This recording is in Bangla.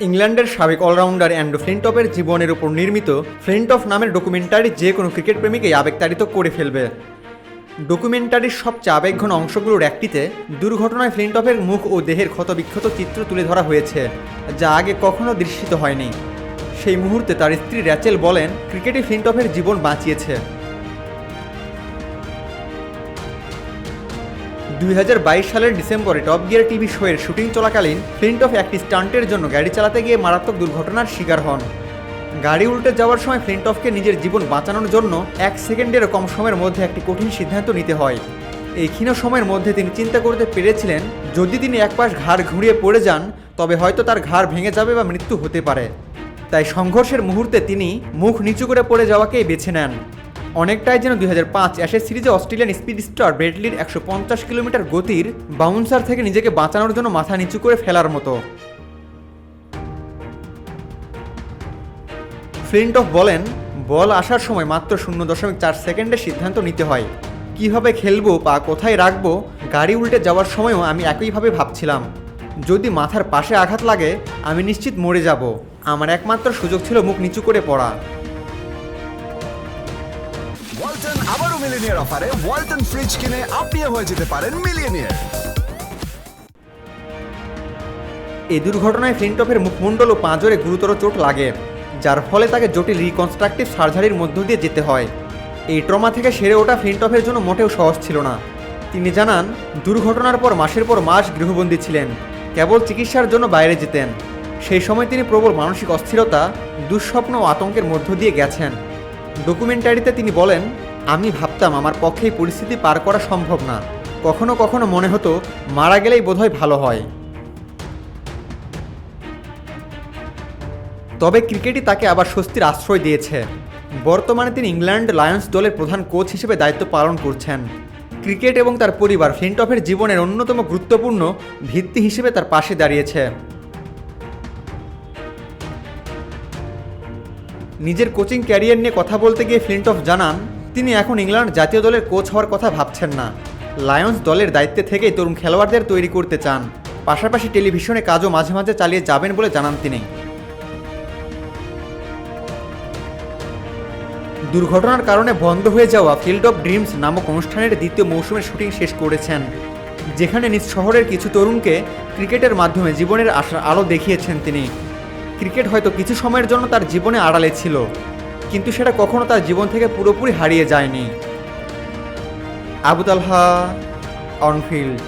ইংল্যান্ডের সাবেক অলরাউন্ডার অ্যান্ড্রু ফ্লিন্টফের জীবনের উপর নির্মিত ফ্লিন্টফ নামের ডকুমেন্টারি যে কোনো ক্রিকেট প্রেমীকেই আবেগতাড়িত করে ফেলবে। ডকুমেন্টারির সবচেয়ে আবেগঘন অংশগুলোর একটিতে দুর্ঘটনায় ফ্লিন্টফের মুখ ও দেহের ক্ষতবিক্ষত চিত্র তুলে ধরা হয়েছে, যা আগে কখনো দৃশ্যিত হয়নি। সেই মুহূর্তে তার স্ত্রী র্যাচেল বলেন, ক্রিকেটই ফ্লিন্টফের জীবন বাঁচিয়েছে। দুই হাজার বাইশ সালের ডিসেম্বরে টপ গিয়ার টিভি শোয়ের শুটিং চলাকালীন ফ্লিন্টফ একটি স্টান্টের জন্য গাড়ি চালাতে গিয়ে মারাত্মক দুর্ঘটনার শিকার হন। গাড়ি উল্টে যাওয়ার সময় ফ্লিন্টফকে নিজের জীবন বাঁচানোর জন্য এক সেকেন্ডেরও কম সময়ের মধ্যে একটি কঠিন সিদ্ধান্ত নিতে হয়। এই ক্ষীণ সময়ের মধ্যে তিনি চিন্তা করতে পেরেছিলেন, যদি তিনি এক পাশ ঘাড় ঘুরিয়ে পড়ে যান, তবে হয়তো তার ঘাড় ভেঙে যাবে বা মৃত্যু হতে পারে। তাই সংঘর্ষের মুহূর্তে তিনি মুখ নিচু করে পড়ে যাওয়াকেই বেছে নেন। অনেকটাই যেন দুই হাজার পাঁচ অ্যাশেজ সিরিজে অস্ট্রেলিয়ান স্পিড স্টার ব্রেডলির একশো পঞ্চাশ কিলোমিটার গতির বাউন্সার থেকে নিজেকে বাঁচানোর জন্য মাথা নিচু করে ফেলার মতো। ফ্লিন্টফ বলেন, বল আসার সময় মাত্র শূন্য দশমিক চার সেকেন্ডে সিদ্ধান্ত নিতে হয়। কীভাবে খেলব বা কোথায় রাখব, গাড়ি উল্টে যাওয়ার সময়ও আমি একইভাবে ভাবছিলাম। যদি মাথার পাশে আঘাত লাগে, আমি নিশ্চিত মরে যাব। আমার একমাত্র সুযোগ ছিল মুখ নিচু করে পড়া। মিলিনিয়ার অফারে ওয়ালটন ফ্রিজ কিনে আপনিও হয়ে যেতে পারেন মিলিয়নিয়ার এই দুর্ঘটনায় ফ্লিন্টফের মুখমণ্ডল ও পাঁজরে গুরুতর চোট লাগে, যার ফলে তাকে জটিল রিকনস্ট্রাকটিভ সার্জারির মধ্য দিয়ে যেতে হয়। এই ট্রমা থেকে সেরে ওঠা ফ্লিন্টফের জন্য মোটেও সহজ ছিল না। তিনি জানান, দুর্ঘটনার পর মাসের পর মাস গৃহবন্দী ছিলেন, কেবল চিকিৎসার জন্য বাইরে যেতেন। সেই সময় তিনি প্রবল মানসিক অস্থিরতা, দুঃস্বপ্ন ও আতঙ্কের মধ্য দিয়ে গেছেন। ডকুমেন্টারিতে তিনি বলেন আমি ভাবতাম আমার পক্ষে এই পরিস্থিতি পার করা সম্ভব না। কখনো কখনো মনে হতো, মারা গেলেই বোধহয় ভালো হয়। তবে ক্রিকেটই তাকে আবার স্বস্তির আশ্রয় দিয়েছে। বর্তমানে তিনি ইংল্যান্ড লায়ন্স দলের প্রধান কোচ হিসেবে দায়িত্ব পালন করছেন। ক্রিকেট এবং তার পরিবার ফ্লিন্টফের জীবনের অন্যতম গুরুত্বপূর্ণ ভিত্তি হিসেবে তার পাশে দাঁড়িয়েছে। নিজের কোচিং ক্যারিয়ার নিয়ে কথা বলতে গিয়ে ফ্লিন্টফ জানান তিনি এখন ইংল্যান্ড জাতীয় দলের কোচ হওয়ার কথা ভাবছেন না। লায়ন্স দলের দায়িত্বে থেকেই তরুণ খেলোয়াড়দের তৈরি করতে চান। পাশাপাশি টেলিভিশনে কাজও মাঝে মাঝে চালিয়ে যাবেন বলে জানান তিনি। দুর্ঘটনার কারণে বন্ধ হয়ে যাওয়া ফিল্ড অফ ড্রিমস নামক অনুষ্ঠানের দ্বিতীয় মৌসুমের শুটিং শেষ করেছেন। যেখানে নিজ শহরের কিছু তরুণকে ক্রিকেটের মাধ্যমে জীবনের আশার আলো দেখিয়েছেন তিনি। ক্রিকেট হয়তো কিছু সময়ের জন্য তার জীবনে আড়ালে ছিল। কিন্তু সেটা কখনো তার জীবন থেকে পুরোপুরি হারিয়ে যায়নি। Abu Talha on field.